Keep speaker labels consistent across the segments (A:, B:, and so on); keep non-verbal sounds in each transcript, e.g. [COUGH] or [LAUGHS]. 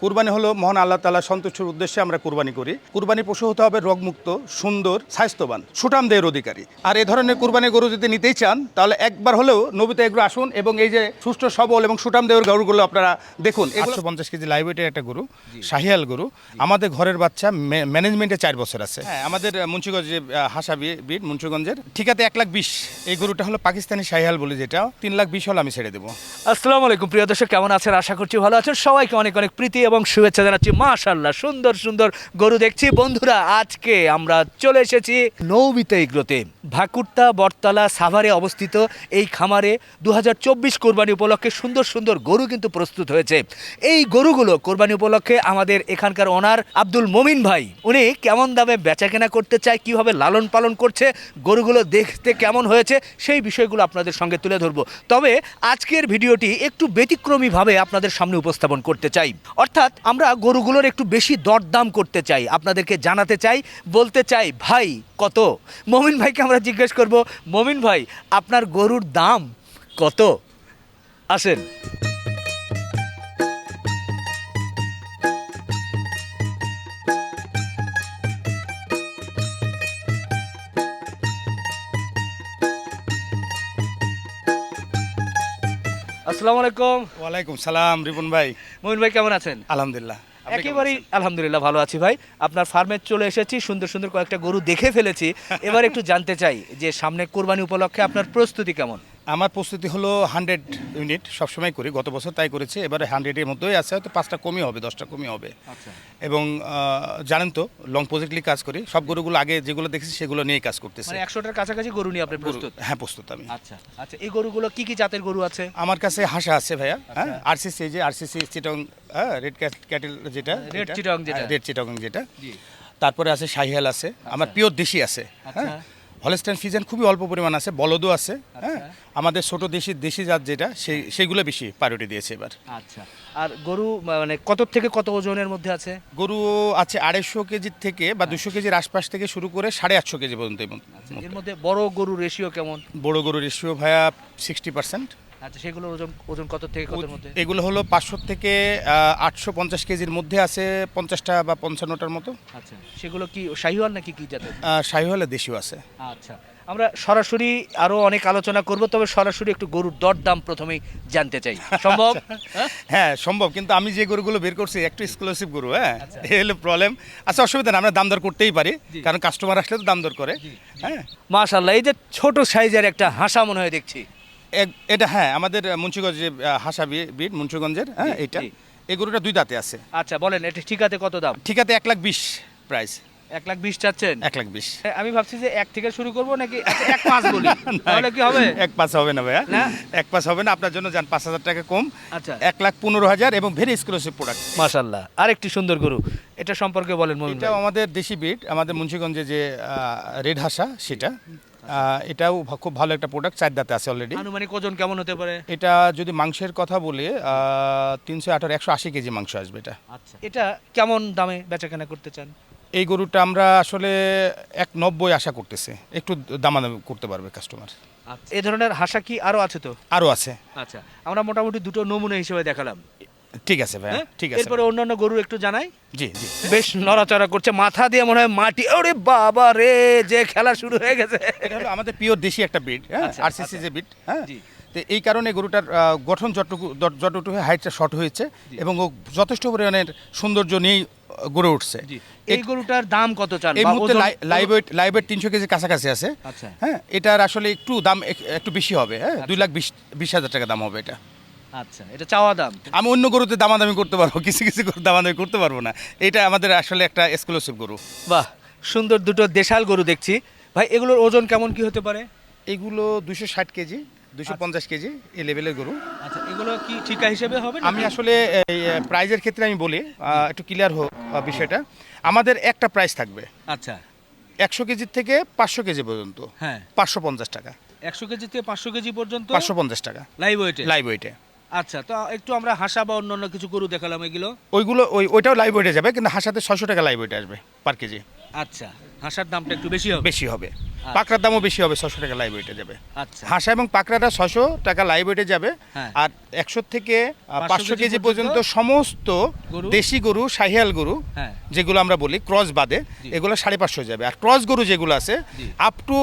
A: কুরবানি হলো মহান আল্লাহ তালা সন্তুষ্টির উদ্দেশ্যে আমরা কুরবানি করি। কুরবানি পশু হতে হবে রোগমুক্ত সুন্দর স্বাস্থ্যবান সুঠাম দেহের অধিকারী। আর এ ধরনের কুরবানি গরু যদি নিতেই চান তাহলে একবার হলেও নবিতা এগুলো আসুন এবং এই যে সুস্থ সবল এবং সুঠাম দেহের গরুগুলো আপনারা দেখুন। একশো পঞ্চাশ কেজি লাইভ ওয়েটের একটা গরু শাহিয়াল গরু। আমাদের ঘরের বাচ্চা ম্যানেজমেন্টে চার বছর আছে। হ্যাঁ আমাদের মুন্সিগঞ্জে হাসা বি- বিট মুন্সিগঞ্জের ঠিকাতে এক লাখ বিশ। এই গরুটা হলো পাকিস্তানি শাহিয়াল বলে যেটা। তিন লাখ বিশ হলে আমি ছেড়ে দেবো।
B: আসসালামু আলাইকুম প্রিয় দর্শক কেমন আছেন? আশা করছি ভালো আছেন। সবাইকে অনেক অনেক প্রীতি এবং শুভেচ্ছা জানাচ্ছি মাশাল্লাহ সুন্দর সুন্দর গরু দেখছি। বন্ধুরা, আজকে আমরা চলে এসেছি নৌবিতে ইগ্রোতে ভাকুরতা, বটতলা, সাভারে অবস্থিত এই খামারে দু হাজার চব্বিশ কোরবানি উপলক্ষে সুন্দর সুন্দর গরু কিন্তু প্রস্তুত হয়েছে। এই গরুগুলো কোরবানি উপলক্ষে আমাদের এখানকার ওনার আব্দুল মমিন ভাই, উনি কেমন দামে বেচাকেনা করতে চায়, কীভাবে লালন পালন করছে, গরুগুলো দেখতে কেমন হয়েছে, সেই বিষয়গুলো আপনাদের সঙ্গে তুলে ধরবো। তবে আজকের ভিডিওটি একটু ব্যতিক্রমীভাবে আপনাদের সামনে উপস্থাপন করতে চাই। অর্থাৎ আমরা গরুগুলোর একটু বেশি দরদাম করতে চাই। আপনাদেরকে জানাতে চাই, বলতে চাই, ভাই, কত? মমিন ভাইকে আমরা জিজ্ঞেস করব, মমিন ভাই, আপনার গরুর দাম কত? আসেন। আসসালামু আলাইকুম।
A: ওয়ালাইকুম সালাম রিপন ভাই।
B: মমিন ভাই কেমন আছেন?
A: আলহামদুলিল্লাহ।
B: একেবারেই আলহামদুলিল্লাহ ভালো আছি ভাই। আপনার ফার্মে চলে এসেছি সুন্দর সুন্দর কয়েকটা গরু দেখে ফেলেছি। এবার একটু জানতে চাই যে সামনে কোরবানি উপলক্ষে আপনার প্রস্তুতি কেমন?
A: আমার প্রস্তুতি হলো হান্ড্রেড ইউনিট সবসময় করি গত বছর তাই করেছি এবারে হান্ড্রেডের মধ্যেই আছে হয়তো পাঁচটা কমই হবে দশটা কমই হবে।
B: আচ্ছা।
A: এবং জানেন তো লং প্রজেক্টলি কাজ করি সব গরুগুলো আগে যেগুলো দেখেছি সেগুলো নিয়ে কাজ করতেছে।
B: মানে একশোটার কাছাকাছি গরু নিয়ে আপনি প্রস্তুত?
A: হ্যাঁ প্রস্তুত আমি।
B: আচ্ছা আচ্ছা এই গরুগুলো কি কি জাতের গরু আছে?
A: আমার কাছে হাসা আছে ভাইয়া হ্যাঁ?
B: আচ্ছা।
A: আরসিসি যে আরসিসি চিটং হ্যাঁ রেড ক্যাটেল যেটা
B: রেড চিটং যেটা।
A: রেড চিটং যেটা। তারপরে আছে শাহিয়াল আছে আমার পিওর দেশি আছে হ্যাঁ?
B: আচ্ছা।
A: হলস্টাইন ফিজেন খুবই অল্প পরিমাণ আছে বলদও আছে হ্যাঁ? আমাদের ছোট দেশি দেশি জাত যেটা সেই সেইগুলো বেশি প্রায়োরিটি দিয়েছে এবার।
B: আচ্ছা। আর গরু মানে কত থেকে কত ওজনের মধ্যে আছে?
A: গরু আছে আড়াইশো কেজির থেকে বা দুশো কেজির আশপাশ থেকে শুরু করে সাড়ে আটশো কেজি পর্যন্ত এবং
B: এর মধ্যে বড় গরু রেশিও কেমন?
A: বড় গরু রেশিও ভাইয়া সিক্সটি পার্সেন্ট
B: আচ্ছা সেগুলোর ওজন ওজন কত থেকে কতর মধ্যে?
A: এগুলো হলো পাঁচশো থেকে আটশো পঞ্চাশ কেজির মধ্যে আছে পঞ্চাশটা বা পঞ্চান্নটার মতো।
B: আচ্ছা সেগুলো কি শাহিওয়াল নাকি কি জাতের?
A: শাহিওয়ালে দেশিও আছে।
B: আচ্ছা আমরা সরাসরি আরও অনেক আলোচনা করব তবে সরাসরি একটু গরুর দর দাম প্রথমেই জানতে চাই। [LAUGHS] সম্ভব? হ্যাঁ?
A: হ্যাঁ সম্ভব কিন্তু আমি যে গরুগুলো বের করছি একটু এক্সক্লুসিভ গরু হ্যাঁ? এই হলো প্রবলেম আচ্ছা অসুবিধা না আমরা দাম দর করতেই পারি কারণ কাস্টমার আসলে তো দাম দর করে হ্যাঁ?
B: মাশাল্লাহ এই যে ছোট সাইজের একটা হাসা মনে হয় দেখছি।
A: এটা হ্যাঁ আমাদের মুন্সিগঞ্জে হাসা বিট মুন্সিগঞ্জের হ্যাঁ
B: এটা।
A: এই গরুটা দুই দাঁতে আছে।
B: আচ্ছা বলেন এটা ঠিকাতে কত দাম?
A: ঠিকাতে এক লাখ বিশ প্রাইস
B: এক লাখ বিশ চাচ্ছেন?
A: এক লাখ বিশ।
B: এ, আমি ভাবছি যে এক থেকে শুরু করব নাকি আচ্ছা, এক পাঁচ বলি? [LAUGHS] তাহলে কি হবে?
A: এক পাঁচ হবে না ভাইয়া? এক পাঁচ হবে না আপনার জন্য যান পাঁচ হাজার টাকা কম।
B: আচ্ছা।
A: এক লাখ পনেরো হাজার এবং ভেরি এক্সক্লুসিভ প্রোডাক্ট
B: মাশাল্লাহ আরেকটি সুন্দর গরু। এটা সম্পর্কে বলেন ভাই।
A: আমাদের দেশি বিট আমাদের মুন্সিগঞ্জে যে রেড হাসা সেটা। এটাও খুব ভালো একটা প্রোডাক্ট চার দাঁতে আছে অলরেডি
B: আনুমানিক ওজন কেমন হতে পারে?
A: এটা যদি মাংসের কথা বলি তিনশো আঠারো একশো আশি কেজি মাংস আসবে এটা।
B: আচ্ছা। এটা কেমন দামে বেচাকেনা করতে চান?
A: এই গরুটা আমরা আসলে এক নব্বই আশা করতেছে। একটু দামাদামি করতে পারবে কাস্টমার
B: এ ধরনের হাসা কি আরও আছে তো?
A: আরও আছে।
B: আচ্ছা। আমরা মোটামুটি দুটো নমুনা হিসেবে দেখালাম।
A: ঠিক আছে ভাই
B: হ্যাঁ?
A: ঠিক আছে
B: এরপরে অন্যান্য গরু একটু জানাই।
A: জি জি।
B: বেশ নড়াচড়া করছে মাথা দিয়ে মনে হয় মাটি। ওরে বাবা রে যে খেলা শুরু হয়ে গেছে।
A: এটা হলো আমাদের পিওর দেশি একটা বিট হ্যাঁ?
B: আচ্ছা,
A: আরসিসি যে বিট হ্যাঁ?
B: জি।
A: তো এই কারণে গরুটার গঠন যতটুকু যত- যতটুকু হাইটটা শর্ট হয়েছে এবং ও যথেষ্ট পরিমাণের সৌন্দর্য নিয়েই গড়ে উঠছে।
B: এই গরুটার দাম কত চান?
A: এই মুহূর্তে লাইভ ওয়েট লাইভ ওয়েট তিনশো কেজির কাছাকাছি আছে।
B: আচ্ছা।
A: হ্যাঁ? এটার আসলে একটু দাম একটু বেশি হবে হ্যাঁ? দুই লাখ বিশ বিশ হাজার টাকা দাম হবে এটা।
B: আচ্ছা এটা চাওয়া দাম।
A: আমি অন্য গরুতে দামাদামি করতে পারব কিছু কিছু গরু দামাদামি করতে পারব না। এটা আমাদের আসলে একটা এক্সক্লুসিভ গরু।
B: বাহ সুন্দর দুটো দেশাল গরু দেখছি। ভাই এগুলোর ওজন কেমন কি হতে পারে?
A: এগুলো দুশো ষাট কেজি দুশো পঞ্চাশ কেজি এই লেভেলের গরু।
B: আচ্ছা এগুলো কি ঠিকা হিসেবে হবে
A: আমি আসলে প্রাইজের ক্ষেত্রে আমি বলি একটু ক্লিয়ার হোক বিষয়টা। আমাদের একটা প্রাইস থাকবে।
B: আচ্ছা।
A: একশো কেজির থেকে পাঁচশো কেজি পর্যন্ত।
B: হ্যাঁ।
A: পাঁচশো পঞ্চাশ টাকা।
B: একশো কেজি থেকে পাঁচশো কেজি পর্যন্ত?
A: পাঁচশো পঞ্চাশ টাকা।
B: লাইভ ওয়েটে
A: লাইভ ওয়েটে
B: আচ্ছা তো একটু আমরা হাসা বা অন্যান্য কিছু গরু দেখালাম এগুলো।
A: ওইগুলো ওই ওইটাও লাইভ ওয়েটে যাবে কিন্তু হাসাতে ছশো টাকা লাইভ ওয়েটে আসবে পার কেজি
B: আচ্ছা হাঁসার দামটা একটু বেশি হবে?
A: বেশি হবে। পাকড়ার দামও বেশি হবে ছশো টাকা লাইভ ওয়েটে যাবে।
B: আচ্ছা।
A: হাঁসা এবং পাকড়াটা ছশো টাকা লাইভ ওয়েটে যাবে
B: হ্যাঁ।
A: আর একশো থেকে পাঁচশো
B: কেজি পর্যন্ত
A: সমস্ত দেশি গরু শাহিয়াল গরু
B: হ্যাঁ।
A: যেগুলো আমরা বলি ক্রস বাদে এগুলো সাড়ে পাঁচশো যাবে। আর ক্রস গরু যেগুলো আছে আপ টু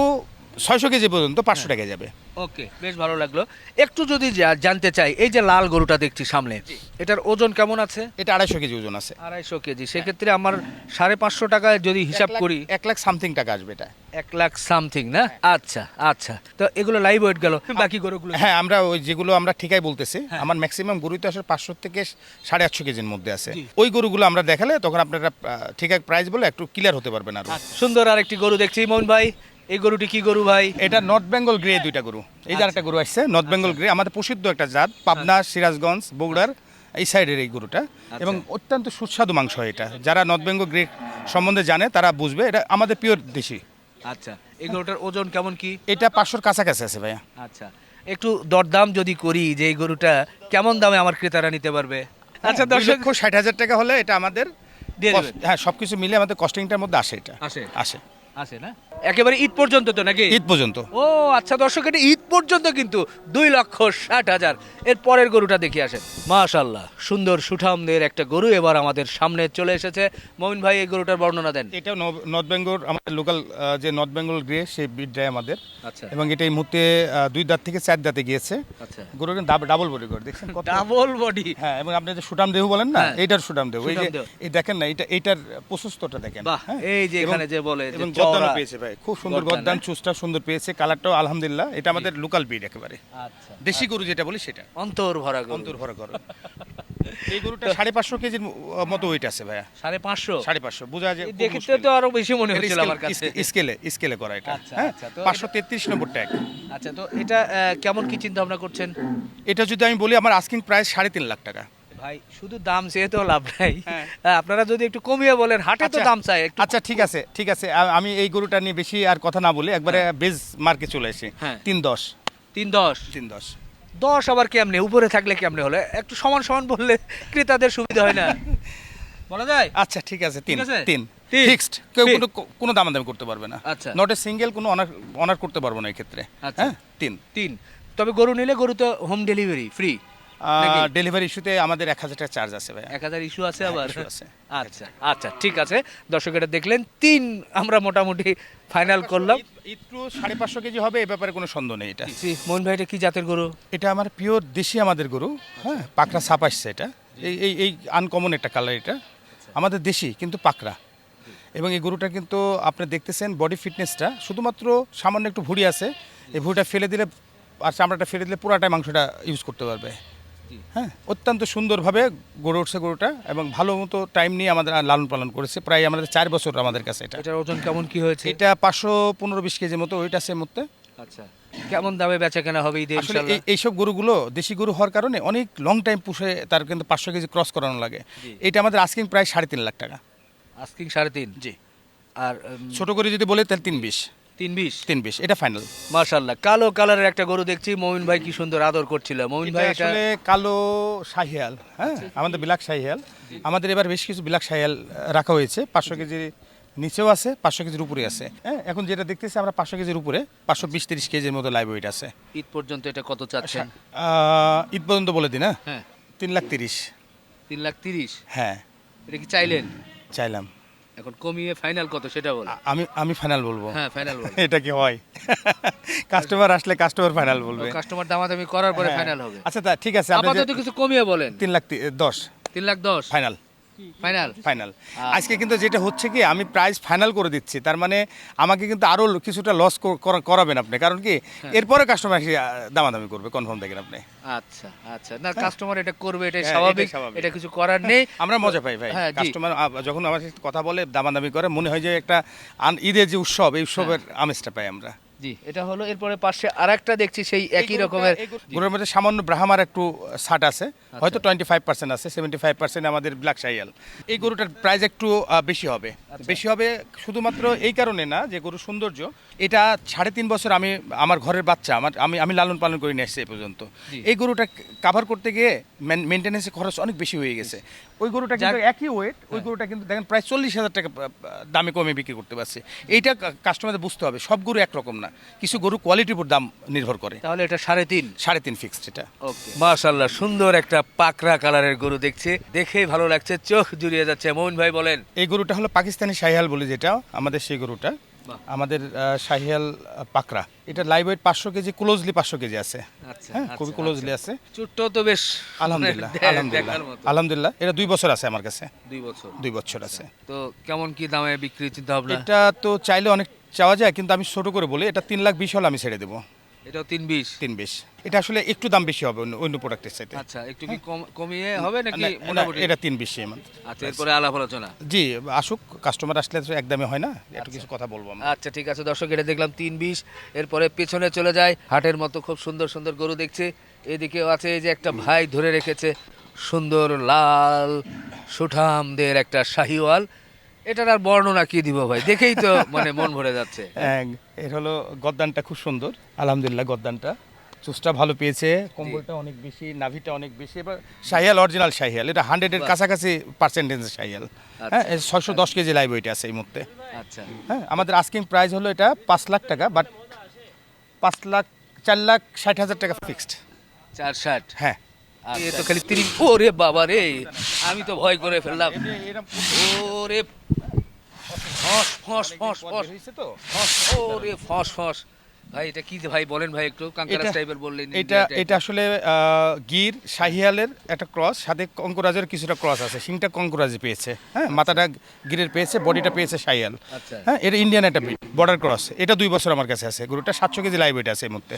A: ছয়শো কেজি পর্যন্ত পাঁচশো টাকা যাবে।
B: ওকে বেশ ভালো লাগল। একটু যদি জানতে চাই এই যে লাল গরুটা দেখছি সামনে এটার ওজন কেমন আছে?
A: এটা আড়াইশো কেজি ওজন আছে।
B: আড়াইশো কেজি সেক্ষেত্রে আমার সাড়ে পাঁচশো টাকায় যদি হিসাব করি
A: এক লাখ সামথিং টাকা আসবে এটা।
B: এক লাখ সামথিং না? আচ্ছা আচ্ছা। তো এগুলো লাইভ ওয়েট গেল বাকি গরুগুলো
A: হ্যাঁ আমরা ওই যেগুলো আমরা ঠিকাই বলতেছি
B: হ্যাঁ।
A: আমার ম্যাক্সিমাম গরুই তো আসলে পাঁচশো থেকে সাড়ে আটশো কেজির মধ্যে আছে। ওই গরুগুলো আমরা দেখালে তখন আপনারা ঠিকাই প্রাইস বলে একটু ক্লিয়ার হতে পারবেন আর।
B: সুন্দর আরেকটি গরু দেখছি মোহন ভাই। এই গরুটি কি গরু ভাই?
A: এটা নর্থ বেঙ্গল গ্রে দুইটা গরু। এই যে
B: আচ্ছা।
A: একটা গরু আসছে নর্থ বেঙ্গল গ্রে আমাদের প্রসিদ্ধ একটা জাত পাবনা সিরাজগঞ্জ বগুড়ার এই সাইডের এই গরুটা।
B: আচ্ছা।
A: এবং অত্যন্ত সুস্বাদু মাংস হয় এটা। যারা নর্থ বেঙ্গল গ্রে সম্বন্ধে জানে তারা বুঝবে এটা আমাদের পিওর দেশি।
B: আচ্ছা। এই গরুটার ওজন কেমন কি?
A: এটা পাঁচশোর কাছাকাছি আছে ভাইয়া।
B: আচ্ছা। একটু দরদাম যদি করি যে এই গরুটা কেমন দামে আমার ক্রেতারা নিতে পারবে? আচ্ছা
A: দুই
B: দর্শক
A: লক্ষ ষাট হাজার টাকা হলে এটা আমাদের। হ্যাঁ সবকিছু মিলে আমাদের কস্টিংটার মধ্যে আসে এটা।
B: আসে।
A: আসে।
B: আছে না? একেবারে ঈদ পর্যন্ত তো নাকি?
A: ঈদ পর্যন্ত।
B: ও আচ্ছা দর্শক এটা ঈদ পর্যন্ত কিন্তু দুই লক্ষ ষাট হাজার। এর পরের গরুটা দেখে আসেন। মাশাল্লাহ সুন্দর সুঠামদের একটা গরু এবার আমাদের সামনে চলে এসেছে। মমিন ভাই এই গরুটার বর্ণনা দেন।
A: নব- নর্থ বেঙ্গল আমাদের লোকাল যে নর্থ বেঙ্গল গ্রে সেই বিটটাই আমাদের।
B: আচ্ছা।
A: এবং এটা এই মুহূর্তে দুই দাঁত থেকে চার দাঁতে গিয়েছে।
B: আচ্ছা।
A: গরু ডাবল বডি করে দেখছেন
B: ডাবল বডি
A: হ্যাঁ এবং আপনি যে সুটাম দেহু বলেন না
B: হ্যাঁ।
A: এইটার সুটাম দেহু। এই যে
B: সুঠাম দেহ।
A: এই দেখেন না এটা এইটার প্রশস্তটা দেখেন।
B: বাহ
A: হ্যাঁ?
B: এই যে এখানে যে বলে যে
A: এবং। গদ্দানও পেয়েছে ভাই খুব সুন্দর গদ্দান
B: হ্যাঁ?
A: চুসটা সুন্দর পেয়েছে কালারটাও আলহামদুলিল্লাহ। এটা আমাদের লোকাল বিড একেবারে।
B: আচ্ছা।
A: দেশি গরু যেটা বলি সেটা।
B: অন্তর ভরা গরু।
A: অন্তর ভরা গরু। এই গরুটা সাড়ে পাঁচশো কেজির মতো ওয়েট আছে ভাইয়া।
B: সাড়ে পাঁচশো?
A: সাড়ে পাঁচশো। বোঝা যায়
B: দেখতে তো আরও বেশি মনে
A: এটা
B: হচ্ছিল আমার কাছে।
A: স্কেলে স্কেলে করা এটা।
B: আচ্ছা,
A: হ্যাঁ?
B: আচ্ছা,
A: পাঁচশো তেত্রিশ নম্বর ট্যাগ
B: আচ্ছা তো এটা কেমন কি চিন্তা ভাবনা করছেন?
A: এটা যদি আমি বলি আমার আস্কিং প্রাইস সাড়ে তিন লাখ টাকা।
B: ভাই শুধু দাম চেয়ে তো লাভ নাই
A: হ্যাঁ।
B: আপনারা যদি একটু কমিয়ে বলেন হাটে তো
A: আচ্ছা,
B: দাম চাই
A: আচ্ছা ঠিক আছে ঠিক আছে। আমি এই গরুটা নিয়ে বেশি আর কথা না বলি একবারে বেজ মার্কে চলে এসে
B: হ্যাঁ।
A: তিন দশ।
B: তিন দশ।
A: তিন দশ।
B: দশ আবার কেমনে? উপরে থাকলে কেমনে হলে? একটু সমান সমান বললে ক্রেতাদের সুবিধা হয় না। বলা যায়?
A: আচ্ছা ঠিক আছে তিন। তিন। ফিক্সড। কেউ। কোনো কোনো দামাদামি করতে পারবে না।
B: আচ্ছা।
A: নট এ সিঙ্গেল কোনো অনার অনার করতে পারব না এই ক্ষেত্রে
B: আচ্ছা।
A: হ্যাঁ? তিন।
B: তিন। তবে গরু নিলে গরু তো হোম ডেলিভারি ফ্রি?
A: ডেলিভারি ইস্যুতে আমাদের এক হাজার টাকা চার্জ আছে ভাই
B: এক হাজার ইস্যু আছে
A: হ্যাঁ,
B: আবার? আচ্ছা আচ্ছা ঠিক আছে। দর্শকেরা দেখলেন তিন আমরা মোটামুটি ফাইনাল করলাম।
A: একটু সাড়ে পাঁচশো কেজি হবে এ ব্যাপারে কোনো সন্দেহ নেই এটা।
B: মোহন ভাই এটা কি জাতের গরু?
A: এটা আমার পিওর দেশি আমাদের গরু হ্যাঁ পাকড়া সাপ আসছে এটা। এই এই এই আনকমন একটা কালার এটা। আমাদের দেশি কিন্তু পাকড়া। এবং এই গরুটা কিন্তু আপনি দেখতেছেন বডি ফিটনেসটা শুধুমাত্র সামান্য একটু ভুড়ি আছে। এই ভুড়িটা ফেলে দিলে আর চামড়াটা ফেলে দিলে পুরাটাই মাংসটা ইউজ করতে পারবে। হ্যাঁ অত্যন্ত সুন্দরভাবে গড়ে উঠছে গরুটা এবং ভালো মতো টাইম নিয়ে আমাদের লালন পালন করেছে। প্রায় আমাদের চার বছর আমাদের কাছে এটা।
B: এটার ওজন কেমন কি হয়েছে?
A: এটা পাঁচশো পনেরো বিশ কেজির মতো ওইটা আছে মধ্যে।
B: আচ্ছা কেমন দামে বেচা কেনা হবে ঈদে
A: আসলে
B: ইনশাল্লাহ
A: এই এইসব গরুগুলো দেশি গরু হওয়ার কারণে অনেক লং টাইম পুষে তার কিন্তু পাঁচশো কেজি ক্রস করানো লাগে। এটা আমাদের আস্কিং প্রায় সাড়ে তিন লাখ টাকা।
B: আস্কিং সাড়ে তিন?
A: জি।
B: আর উম,
A: ছোট করে যদি বলে তাহলে তিন বিশ।
B: তিন বিশ?
A: তিন বিশ এটা ফাইনাল
B: মার্শাল্লাহ কালো কালারের একটা গরু দেখছি মমিন ভাই কি সুন্দর আদর করছিল। মমিন ভাই এটা
A: আসলে কালো শাহিয়াল হ্যাঁ? আমাদের বিলাক শাহিয়াল আমাদের এবার বেশ কিছু বিলাক শাহিয়াল রাখা হয়েছে। পাঁচশো কেজির নিচেও আছে পাঁচশো কেজির উপরে আছে। হ্যাঁ এখন যেটা দেখতেছি আমরা পাঁচশো কেজির উপরে পাঁচশো বিশ তিরিশ কেজির মতো লাইভ ওয়েট আছে।
B: ঈদ পর্যন্ত এটা কত চাচ্ছেন?
A: ঈদ পর্যন্ত বলে দিন হ্যাঁ
B: হ্যাঁ।
A: তিন লাখ তিরিশ।
B: তিন লাখ তিরিশ?
A: হ্যাঁ।
B: এটা কি চাইলেন?
A: চাইলাম।
B: এখন কমিয়ে ফাইনাল কত সেটা বল।
A: আমি আমি ফাইনাল বলব।
B: হ্যাঁ ফাইনাল বলব
A: এটা কি হয়? কাস্টমার আসলে কাস্টমার ফাইনাল বলবে।
B: কাস্টমার দামাদামি করার পরে
A: হ্যাঁ।
B: ফাইনাল হবে।
A: আচ্ছা তা ঠিক আছে আপনি
B: কিছু কমিয়ে বলেন।
A: তিন লাখ দশ।
B: তিন লাখ দশ।
A: Final
B: final
A: final. আজকে কিন্তু যেটা হচ্ছে কি আমি প্রাইস ফাইনাল করে দিচ্ছি। তার মানে আমাকে কিন্তু আরও কিছুটা লস করাবেন আপনি। কারণ কি
B: হ্যাঁ।
A: এরপরে কাস্টমার দামাদামি করবে কনফার্ম দেখেন আপনি।
B: আচ্ছা আচ্ছা। না কাস্টমার এটা করবে এটাই
A: হ্যাঁ,
B: স্বাভাবিক। এটা কিছু করার নেই।
A: আমরা মজা পাই ভাই।
B: হ্যাঁ,
A: কাস্টমার যখন আমার সাথে কথা বলে দামাদামি করে মনে হয় যে একটা ঈদের যে উৎসব এই উৎসবের
B: হ্যাঁ।
A: আমেজটা পাই আমরা।
B: জি এটা হলো এরপরে পাশে আরেকটা দেখছি সেই একই রকমের
A: গরুর মধ্যে সামান্য ব্রাহ্মার একটু ছাট আছে
B: আচ্ছা।
A: হয়তো টোয়েন্টি ফাইভ পার্সেন্ট আছে সেভেন্টি ফাইভ পার্সেন্ট আমাদের ব্ল্যাক শাইয়াল। এই গরুটার প্রাইস একটু বেশি হবে।
B: আচ্ছা।
A: বেশি হবে শুধুমাত্র এই কারণে না যে গরুর সৌন্দর্য এটা সাড়ে তিন বছর আমি আমার ঘরের বাচ্চা আমার আমি আমি লালন পালন করে নিয়ে এসেছি এ পর্যন্ত। এই গরুটা কাভার করতে গিয়ে মেনটেন্যান্সের খরচ অনেক বেশি হয়ে গেছে। ওই গরুটা কিন্তু একই ওয়েট ওই গরুটা কিন্তু দেখেন প্রায় চল্লিশ হাজার টাকা দামে কমে বিক্রি করতে পারছে। এইটা কাস্টমারদের বুঝতে হবে সব গরু একরকম না। কিছু গরু কোয়ালিটির উপর দাম নির্ভর করে।
B: তাহলে এটা সাড়ে তিন?
A: সাড়ে তিন ফিক্সড এটা।
B: মাশাল্লাহ সুন্দর একটা পাকড়া কালারের গরু দেখছি। দেখেই ভালো লাগছে চোখ জুড়িয়ে যাচ্ছে। মৌন ভাই বলেন।
A: এই গরুটা হলো পাকিস্তানি শাহিয়াল বলে যেটা আমাদের সেই গরুটা। আমাদের শাহিয়াল পাকরা। পাকড়া এটা লাইভ ওয়েট পাঁচশো কেজি ক্লোজলি পাঁচশো কেজি আছে।
B: আচ্ছা,
A: হ্যাঁ খুবই
B: আচ্ছা,
A: ক্লোজলি আছে।
B: চুটটাও তো বেশ
A: আলহামদুলিল্লাহ
B: মানে
A: আলহামদুলিল্লাহ আলহামদুলিল্লাহ। এটা দুই বছর আছে আমার কাছে।
B: দুই বছর।
A: দুই বছর আছে।
B: তো কেমন কি দামে বিক্রি চিন্তা ভাবনা?
A: এটা তো চাইলে অনেক চাওয়া যায় কিন্তু আমি ছোট করে বলি এটা তিন লাখ বিশ হলে আমি ছেড়ে দেবো।
B: এটাও তিন বিশ?
A: তিন বিশ। এটা আসলে একটু দাম বেশি হবে অন্য- অন্য প্রোডাক্টের সাথে
B: আচ্ছা একটু কি কম- কমিয়ে হবে নাকি মোটামুটি?
A: এটা তিন বিশ আমার
B: আচ্ছা এরপরে আলাপ আলোচনা।
A: জি আসুক কাস্টমার আসলে তো একদমই হয় না একটু কিছু কথা বলব আমরা।
B: আচ্ছা ঠিক আছে দর্শক এটা দেখলাম তিন বিশ এরপরে পেছনে চলে যায় হাটের মতো খুব সুন্দর সুন্দর গরু দেখছে। এদিকেও আছে এই যে একটা ভাই ধরে রেখেছে সুন্দর লাল সুঠামদের একটা শাহিওয়াল। এটার আর বর্ণনা কি দিব ভাই? দেখেই তো মানে মন ভরে যাচ্ছে।
A: এর হলো গদ্দানটা খুব সুন্দর আলহামদুলিল্লাহ গদ্দানটা। চুসটা ভালো পেয়েছে কম্বলটা অনেক বেশি নাভিটা অনেক বেশি এবার শাহিয়াল অরিজিনাল শাহিয়াল এটা হান্ড্রেডের কাছাকাছি পার্সেন্টেজ শাহিয়াল। হ্যাঁ ছয়শো দশ কেজি লাইভ ওইটা আছে এই মুহূর্তে।
B: আচ্ছা।
A: হ্যাঁ আমাদের আস্কিং প্রাইস হলো এটা পাঁচ লাখ টাকা বাট পাঁচ লাখ চার লাখ ষাট হাজার টাকা ফিক্সড
B: চার ষাট?
A: হ্যাঁ।
B: এ তো খালি তিরিশ ওরে বাবা রে আমি তো ভয় করে ফেললাম। ওরে ফস ফস ফস ফস
A: ফস তো?
B: ফস ওরে ফস ফস। ভাই এটা কি ভাই বলেন ভাই একটু টাইপের বললেন
A: এটা এটা আসলে গির শাহিয়ালের একটা ক্রস সাথে কঙ্করাজের কিছুটা ক্রস আছে। সিংটা কঙ্করাজি পেয়েছে হ্যাঁ? মাথাটা গিরের পেয়েছে বডিটা পেয়েছে শাহিয়াল।
B: আচ্ছা।
A: হ্যাঁ এটা ইন্ডিয়ান একটা বর্ডার ক্রস এটা দুই বছর আমার কাছে আছে। গরুটা সাতশো কেজি লাইভ ওয়েট আছে এই মুহূর্তে।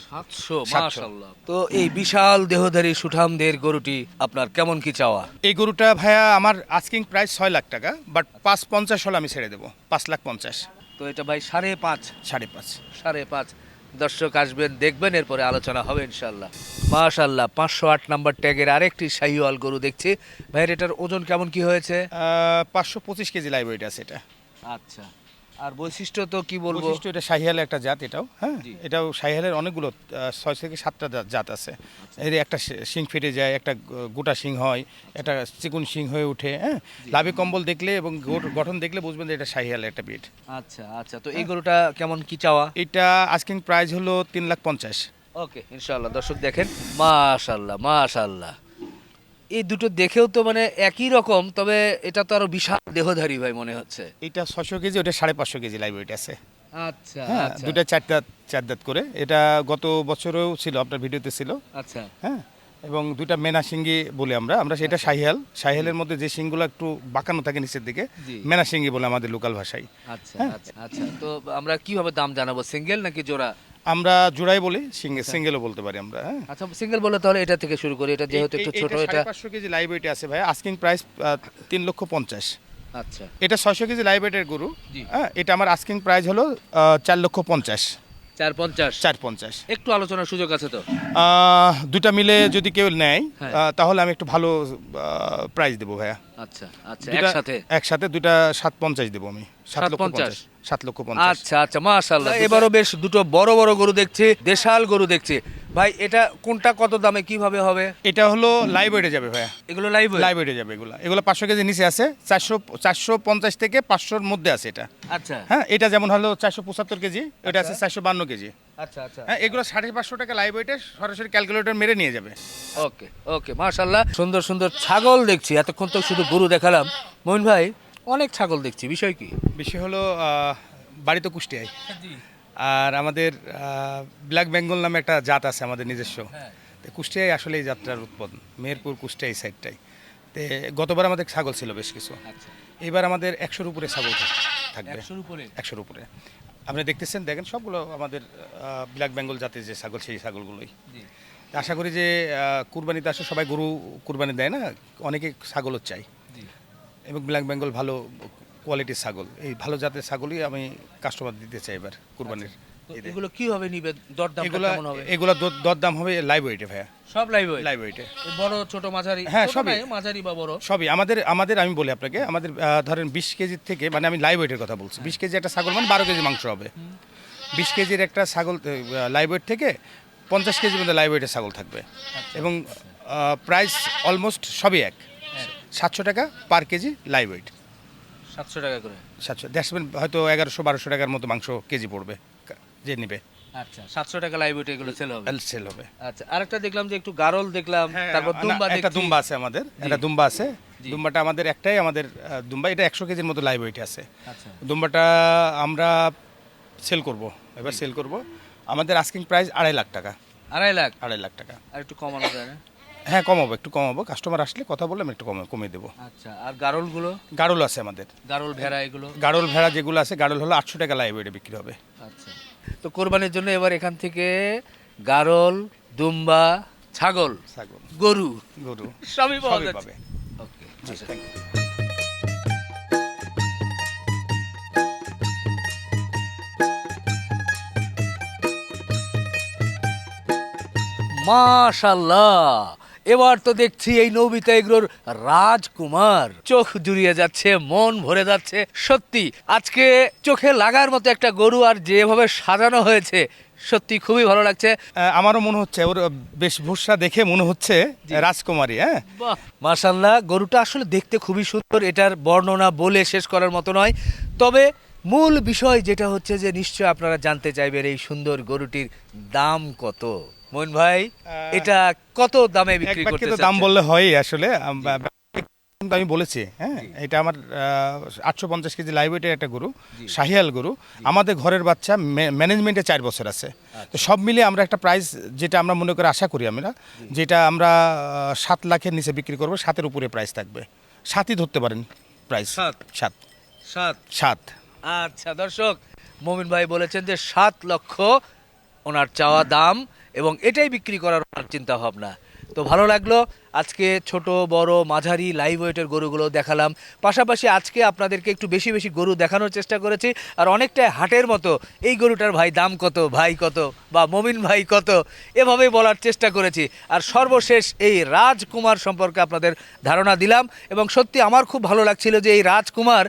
B: সাতশো। তো এই বিশাল দেহধারী সুঠামদের গরুটি আপনার কেমন কি চাওয়া?
A: এই গরুটা ভাইয়া আমার আস্কিং প্রাইস ছয় লাখ টাকা বাট পাঁচ পঞ্চাশ হলে আমি ছেড়ে দেবো পাঁচ লাখ পঞ্চাশ।
B: তো এটা ভাই সাড়ে পাঁচ?
A: সাড়ে পাঁচ।
B: সাড়ে পাঁচ। দর্শক আসবেন দেখবেন এরপরে আলোচনা হবে ইনশাল্লাহ মাশাল্লাহ পাঁচশো আট নম্বর ট্যাগের আরেকটি শাহিওয়াল গরু দেখছি। ভাইয়ের এটার ওজন কেমন কি হয়েছে?
A: পাঁচশো পঁচিশ কেজি লাইব্রেরিটা সেটা
B: আচ্ছা। আর বৈশিষ্ট্য তো কি বলব?
A: বৈশিষ্ট্য এটা শাহিয়ালের একটা জাত এটাও হ্যাঁ? এটাও শাহিয়ালের অনেকগুলো ছয় থেকে সাতটা জাত আছে। এর একটা শিং ফেটে যায় একটা গোটা শিং হয় একটা চিকুন শিং হয়ে ওঠে হ্যাঁ? লাভে কম্বল দেখলে এবং গঠন দেখলে বুঝবেন যে এটা শাহিয়ালের একটা বিট
B: আচ্ছা আচ্ছা। তো এই গরুটা কেমন কি চাওয়া?
A: এটা আস্কিং প্রাইস হলো তিন লাখ পঞ্চাশ।
B: ওকে ইনশাল্লাহ দর্শক দেখেন মাশাল্লাহ মাশাল্লাহ এই দুটো দেখেও তো মানে একই রকম তবে এটা তো আরও বিশাল দেহধারী ভাই মনে হচ্ছে।
A: এটা ছশো কেজি ওটা সাড়ে পাঁচশো কেজি লাইভ ওয়েট আছে।
B: আচ্ছা
A: হ্যাঁ দুটা চার দাঁত চার দাঁত করে। এটা গত বছরেও ছিল আপনার ভিডিওতে ছিল।
B: আচ্ছা।
A: হ্যাঁ এবং দুইটা মেনা সিঙ্গি বলি আমরা। আমরা সেটা শাহিয়াল শাহিয়ালের মধ্যে যে সিংগুলো একটু বাঁকানো থাকে নিচের দিকে মেনা সিঙ্গি বলে আমাদের লোকাল ভাষায়।
B: আচ্ছা আচ্ছা আচ্ছা। তো আমরা কীভাবে দাম জানাব? সিঙ্গেল নাকি জোড়া?
A: আমরা জোড়াই বলি সিঙ্গেল সিঙ্গেলও বলতে পারি আমরা হ্যাঁ।
B: আচ্ছা সিঙ্গেল বলে তাহলে এটা থেকে শুরু করি। এটা যেহেতু একটু ছোট এটা
A: পাঁচশো কেজি লাইভ ওয়েটে আছে ভাই। আস্কিং প্রাইস তিন লক্ষ পঞ্চাশ।
B: আচ্ছা।
A: এটা ছয়শো কেজি লাইভ ওয়েটের গরু।
B: জি।
A: হ্যাঁ এটা আমার আস্কিং প্রাইস হলো আহ, চার লক্ষ পঞ্চাশ।
B: চার পঞ্চাশ
A: চার পঞ্চাশ
B: একটু আলোচনার সুযোগ আছে তো?
A: আহ, দুটা মিলে যদি কেউ নেয়
B: হ্যাঁ।
A: তাহলে আমি একটু ভালো প্রাইস দেবো ভাইয়া।
B: আচ্ছা আচ্ছা একসাথে?
A: একসাথে দুটা সাত পঞ্চাশ দেবো আমি সাত
B: পঞ্চাশ?
A: সাত লক্ষ পঞ্চাশ।
B: আচ্ছা আচ্ছা মাশাআল্লাহ। এবারও বেশ দুটো বড় বড় গরু দেখছি দেশাল গরু দেখছি। ভাই এটা কোনটা কত দামে কীভাবে হবে?
A: এটা হলো লাইভ ওয়েটে যাবে ভাইয়া।
B: এগুলো লাইভ
A: লাইভ ওয়েটে যাবে এগুলো। এগুলো পাঁচশো কেজি নিচে আছে চারশো চারশো পঞ্চাশ থেকে পাঁচশোর মধ্যে আছে এটা।
B: আচ্ছা।
A: হ্যাঁ এটা যেমন হলো চারশো পঁচাত্তর কেজি এটা আছে চারশো বান্ন কেজি।
B: আচ্ছা আচ্ছা।
A: হ্যাঁ এগুলো সাড়ে পাঁচশো টাকা লাইভ ওয়েটে সরাসরি ক্যালকুলেটর মেরে নিয়ে যাবে।
B: ওকে ওকে মাশাল্লাহ সুন্দর সুন্দর ছাগল দেখছি এতক্ষণ তো শুধু গরু দেখালাম। মোহন ভাই অনেক ছাগল দেখছি বিষয় কি?
A: বিষয় হলো বাড়ি তো কুষ্টিয়ায়। আর আমাদের ব্ল্যাক বেঙ্গল নামে একটা জাত আছে আমাদের নিজস্ব।
B: হ্যাঁ।
A: তো কুষ্টিয়ায় আসলে এই যাত্রার উৎপাদন মেহেরপুর কুষ্টিয়া এই সাইডটাই তো গতবার আমাদের ছাগল ছিল বেশ কিছু।
B: আচ্ছা।
A: এবার আমাদের একশোর উপরে ছাগল থাকবে।
B: একশোর উপরে?
A: একশোর উপরে। আপনি দেখতেছেন দেখেন সবগুলো আমাদের ব্ল্যাক বেঙ্গল জাতের যে ছাগল সেই ছাগলগুলোই। আশা করি যে কুরবানিতে আসলে সবাই গরু কুরবানি দেয় না অনেকে ছাগলও চাই
B: জি
A: এবং ব্ল্যাক বেঙ্গল ভালো কোয়ালিটির ছাগল। এই ভালো জাতের ছাগলই আমি কাস্টমার দিতে চাই এবার কুরবানির ঈদে।
B: এগুলো কীভাবে নিবে? দরদাম কেমন হবে?
A: এগুলা দর- দরদাম হবে লাইভ ওয়েটে ভাইয়া।
B: সব লাইভ
A: লাইভ ওয়েটে
B: বড় ছোট মাঝারি?
A: হ্যাঁ, সবই।
B: মাঝারি বা বড়?
A: সবই। আমাদের আমাদের আমি বলি আপনাকে আমাদের ধরেন বিশ কেজির থেকে মানে আমি লাইভ ওয়েটের কথা বলছি। বিশ কেজি একটা ছাগল মানে বারো কেজি মাংস হবে। বিশ কেজির একটা ছাগল লাইভ ওয়েট থেকে পঞ্চাশ কেজির মধ্যে লাইভ ওয়েটের ছাগল থাকবে। এবং প্রাইস অলমোস্ট সবই এক। সাতশো টাকা পার কেজি লাইভ ওয়েট
B: সাতশো টাকা করে।
A: সাতশো দেখবেন হয়তো এগারোশো বারোশো টাকার মতো মাংস কেজি পড়বে যে নিবে।
B: আচ্ছা সাতশো টাকা লাইভ ওয়েট এগুলো সেল হবে।
A: সেল হবে।
B: আচ্ছা আরেকটা দেখলাম যে একটু গারল দেখলাম তারপর দুম্বা
A: একটা দুম্বা আছে আমাদের একটা দুম্বা আছে। দুম্বাটা আমাদের একটাই আমাদের দুম্বা এটা একশো কেজির মতো লাইভ ওয়েট আছে।
B: আচ্ছা।
A: দুম্বাটা আমরা সেল করব এবার সেল করব। আমাদের আস্কিং প্রাইস আড়াই লাখ টাকা।
B: আড়াই লাখ?
A: আড়াই লাখ টাকা।
B: আর একটু কমানো যায় না?
A: হ্যাঁ কমাবো একটু কমাবো কাস্টমার আসলে কথা বললে আমি একটু কমে কমিয়ে দেবো।
B: আচ্ছা আর গারলগুলো?
A: গাড়ল আছে আমাদের।
B: গারল ভেড়া এগুলো?
A: গাড়ল ভেড়া যেগুলো আছে গাড়ল হলো আটশো টাকা ওয়েটে বিক্রি হবে।
B: আচ্ছা। তো কোরবানির জন্য এবার এখান থেকে গারল দুম্বা ছাগল
A: ছাগল।
B: গরু।
A: গরু।
B: সবই পাওয়া ওকে
A: জি
B: আচ্ছা।
A: থ্যাংক ইউ
B: মাশাল্লাহ! এবার তো দেখছি এই নবিতা এগুলোর রাজকুমার। চোখ জুড়িয়ে যাচ্ছে মন ভরে যাচ্ছে। সত্যি আজকে চোখে লাগার মতো একটা গরু আর যেভাবে সাজানো হয়েছে সত্যি খুবই ভালো লাগছে।
A: আমারও মনে হচ্ছে ওর বেশভূষা দেখে মনে হচ্ছে রাজকুমারী হ্যাঁ?
B: বাহ মাশাল্লাহ গরুটা আসলে দেখতে খুবই সুন্দর এটার বর্ণনা বলে শেষ করার মতো নয়। তবে মূল বিষয় যেটা হচ্ছে যে নিশ্চয় আপনারা জানতে চাইবেন এই সুন্দর গরুটির দাম কত। মোহন ভাই এটা কত দামে বিক্রি করতে
A: দাম বললে হয় আসলে আম, কিন্তু বলেছি হ্যাঁ এটা আমার আটশো পঞ্চাশ কেজি লাইভ ওয়েটের একটা গরু শাহিয়াল গরু। আমাদের ঘরের বাচ্চা ম্যানেজমেন্টে চার বছর আছে।
B: আচ্ছা।
A: তো সব মিলিয়ে আমরা একটা প্রাইস যেটা আমরা মনে করে আশা করি আমরা যেটা আমরা সাত লাখের নিচে বিক্রি করব সাতের উপরে প্রাইস থাকবে। সাতই ধরতে পারেন প্রাইস
B: সাত।
A: সাত।
B: সাত।
A: সাত।
B: আচ্ছা দর্শক মমিন ভাই বলেছেন যে সাত লক্ষ ওনার চাওয়া দাম। এবং এটাই বিক্রি করার চিন্তা ভাবনা তো ভালো লাগল। আজকে ছোট, বড়, মাঝারি লাইভ ওয়েটের গরুগুলো দেখালাম। পাশাপাশি আজকে আপনাদেরকে একটু বেশি বেশি গরু দেখানোর চেষ্টা করেছি। আর অনেকটাই হাটের মতো এই গরুটার ভাই দাম কত, ভাই কত বা মমিন ভাই কত, এভাবেই বলার চেষ্টা করেছি। আর সর্বশেষ এই রাজকুমার সম্পর্কে আপনাদের ধারণা দিলাম এবং সত্যি আমার খুব ভালো লাগছিল যে এই রাজকুমার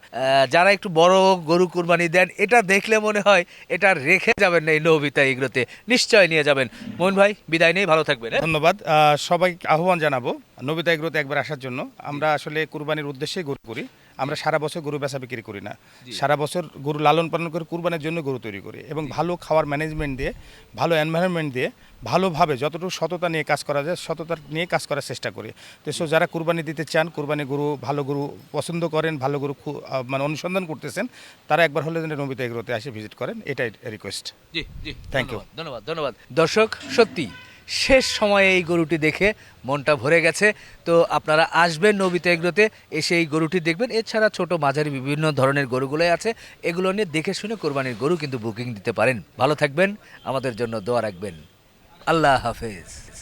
B: যারা একটু বড় গরু কুরবানি দেন, এটা দেখলে মনে হয় এটা রেখে যাবেন না এই নবিতা এগুলোতে। নিশ্চয় নিয়ে যাবেন। মোহন ভাই, বিদায় নেই, ভালো থাকবেন হ্যাঁ?
A: ধন্যবাদ। সবাই আহ্বান জানাব নবিতা এগ্রোতে একবার আসার জন্য। আমরা আসলে কুরবানির উদ্দেশ্যে গরু করি। আমরা সারা বছর গরু বেচা বিক্রি করি না। সারা বছর গরু লালন পালন করে কুরবানির জন্য গরু তৈরি করি এবং ভালো খাওয়ার ম্যানেজমেন্ট দিয়ে ভালো এনভায়রনমেন্ট দিয়ে ভালোভাবে যতটুকু সততা নিয়ে কাজ করা যায় সততা নিয়ে কাজ করার চেষ্টা করি। তো সো যারা কুরবানি দিতে চান কুরবানি গরু ভালো গরু পছন্দ করেন ভালো গরু মানে অনুসন্ধান করতেছেন তারা একবার হলে যেন নবিতা এগ্রোতে এসে ভিজিট করেন এটাই রিকোয়েস্ট
B: জি জি
A: you.
B: ধন্যবাদ, ধন্যবাদ ধন্যবাদ। দর্শক সত্যি শেষ সময়ে এই গরুটি দেখে মনটা ভরে গেছে। তো আপনারা আসবেন নবিতা এগুলোতে এসে এই গরুটি দেখবেন। এছাড়া ছোট মাঝারি বিভিন্ন ধরনের গরুগুলোই আছে। এগুলো নিয়ে দেখে শুনে কোরবানির গরু কিন্তু বুকিং দিতে পারেন। ভালো থাকবেন, আমাদের জন্য দোয়া রাখবেন। আল্লাহ হাফেজ।